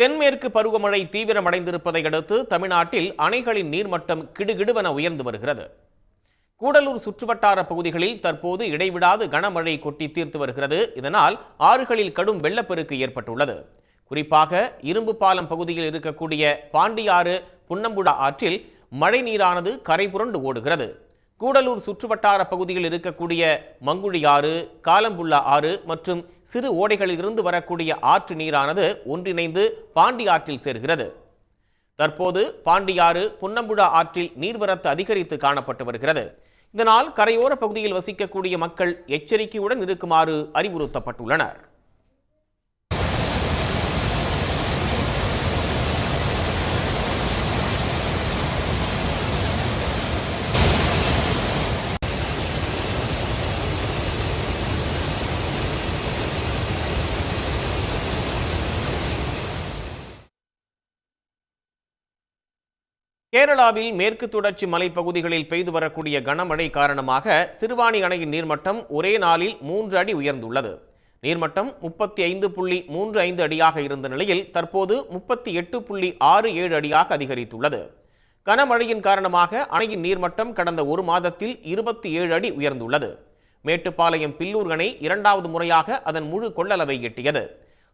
தென்மேற்கு பருவமழை தீவிரமடைந்திருப்பதை அடுத்து தமிழ்நாட்டில் அணைகளின் நீர்மட்டம் கிடுகிடுவென உயர்ந்து வருகிறது. கூடலூர் சுற்றுவட்டார பகுதிகளில் தற்போது இடைவிடாது கனமழை கொட்டி தீர்த்து வருகிறது. இதனால் ஆறுகளில் கடும் வெள்ளப்பெருக்கு ஏற்பட்டுள்ளது. குறிப்பாக இரும்பு பாலம் பகுதியில் இருக்கக்கூடிய பாண்டியாறு புன்னம்புடா ஆற்றில் மழை நீரானது கரைபுரண்டு ஓடுகிறது. கூடலூர் சுற்றுவட்டார பகுதியில் இருக்கக்கூடிய மங்குழி ஆறு காலம்புள்ளா ஆறு மற்றும் சிறு ஓடைகளிலிருந்து வரக்கூடிய ஆற்று நீரானது ஒன்றிணைந்து பாண்டி ஆற்றில் சேர்கிறது. தற்போது பாண்டியாறு புன்னம்புழா ஆற்றில் நீர்வரத்து அதிகரித்து காணப்பட்டு வருகிறது. இதனால் கரையோர பகுதியில் வசிக்கக்கூடிய மக்கள் எச்சரிக்கையுடன் இருக்குமாறு அறிவுறுத்தப்பட்டுள்ளனர். கேரளாவில் மேற்கு தொடர்ச்சி மலைப்பகுதிகளில் பெய்து வரக்கூடிய கனமழை காரணமாக சிறுவாணி அணையின் நீர்மட்டம் ஒரே நாளில் மூன்று அடி உயர்ந்துள்ளது. நீர்மட்டம் முப்பத்தி ஐந்து புள்ளி மூன்று ஐந்து அடியாக இருந்த நிலையில் தற்போது முப்பத்தி எட்டு புள்ளி ஆறு ஏழு அடியாக அதிகரித்துள்ளது. கனமழையின் காரணமாக அணையின் நீர்மட்டம் கடந்த ஒரு மாதத்தில் இருபத்தி ஏழு அடி உயர்ந்துள்ளது. மேட்டுப்பாளையம் பில்லூர் அணை இரண்டாவது முறையாக அதன் முழு கொள்ளளவை எட்டியது.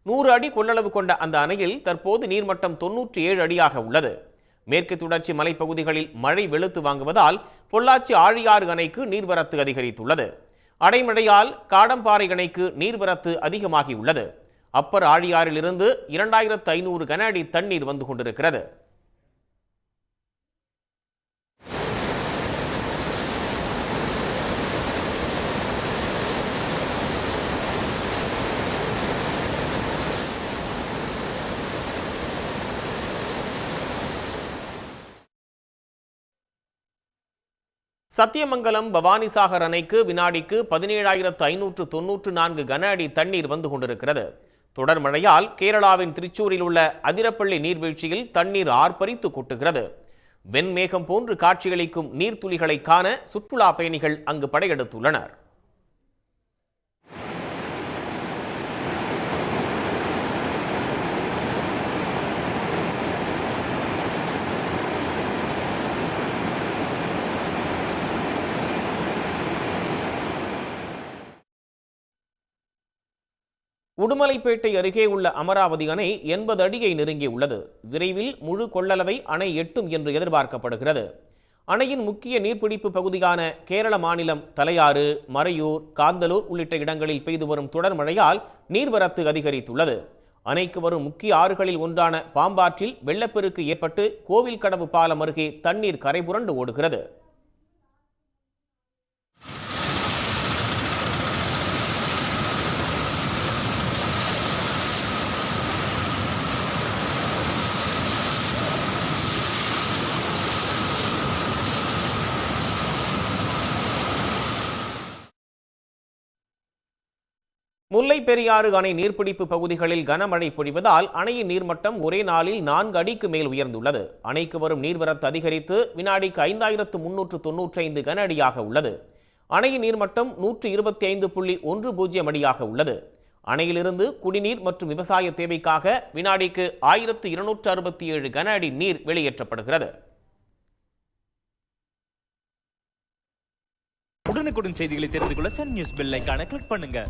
நூறு அடி கொள்ளளவு கொண்ட அந்த அணையில் தற்போது நீர்மட்டம் தொன்னூற்றி ஏழு அடியாக உள்ளது. மேற்கு தொடர்ச்சி மலைப்பகுதிகளில் மழை வெளுத்து வாங்குவதால் பொள்ளாச்சி ஆழியாறு அணைக்கு நீர்வரத்து அதிகரித்துள்ளது. அடைமழையால் காடம்பாறை அணைக்கு நீர்வரத்து அதிகமாகியுள்ளது. அப்பர் ஆழியாறிலிருந்து இரண்டாயிரத்து ஐநூறு கன அடி தண்ணீர் வந்து கொண்டிருக்கிறது. சத்தியமங்கலம் பவானிசாகர் அணைக்கு வினாடிக்கு பதினேழாயிரத்து ஐநூற்று தொன்னூற்று நான்கு கன அடி தண்ணீர் வந்து கொண்டிருக்கிறது. தொடர் மழையால் கேரளாவின் திருச்சூரில் உள்ள அதிரப்பள்ளி நீர்வீழ்ச்சியில் தண்ணீர் ஆர்ப்பரித்து கொட்டுகிறது. வெண்மேகம் போன்று காட்சியளிக்கும் நீர்த்துளிகளை காண சுற்றுலா பயணிகள் அங்கு படையெடுத்துள்ளனர். உடுமலைப்பேட்டை அருகே உள்ள அமராவதி அணை எண்பது அடியை நெருங்கியுள்ளது விரைவில் முழு கொள்ளளவை அணை எட்டும் என்று எதிர்பார்க்கப்படுகிறது. அணையின் முக்கிய நீர்பிடிப்பு பகுதியான கேரள மாநிலம் தலையாறு மறையூர் காந்தலூர் உள்ளிட்ட இடங்களில் பெய்து வரும் தொடர் மழையால் நீர்வரத்து அதிகரித்துள்ளது. அணைக்கு வரும் முக்கிய ஆறுகளில் ஒன்றான பாம்பாற்றில் வெள்ளப்பெருக்கு ஏற்பட்டு கோவில் கடவு பாலம் அருகே தண்ணீர் கரைபுரண்டு ஓடுகிறது. முல்லை பெரியாறு அணை நீர்பிடிப்பு பகுதிகளில் கனமழை பொழிவதால் அணையின் நீர்மட்டம் ஒரே நாளில் நான்கு அடிக்கு மேல் உயர்ந்துள்ளது. அணைக்கு வரும் நீர்வரத்து அதிகரித்து வினாடிக்கு ஐந்தாயிரத்து முன்னூற்று தொன்னூற்றி ஐந்து கன அடியாக உள்ளது. அணையின் நீர்மட்டம் நூற்று இருபத்தி ஐந்து புள்ளி ஒன்று பூஜ்ஜியம் அடியாக உள்ளது. அணையிலிருந்து குடிநீர் மற்றும் விவசாய தேவைக்காக வினாடிக்கு ஆயிரத்து இருநூற்று அறுபத்தி ஏழு கன அடி நீர் வெளியேற்றப்படுகிறது. உடனுக்குடன் செய்திகளை தெரிந்து கொள்ள சன் நியூஸ் பெல் கிளிக் பண்ணுங்க.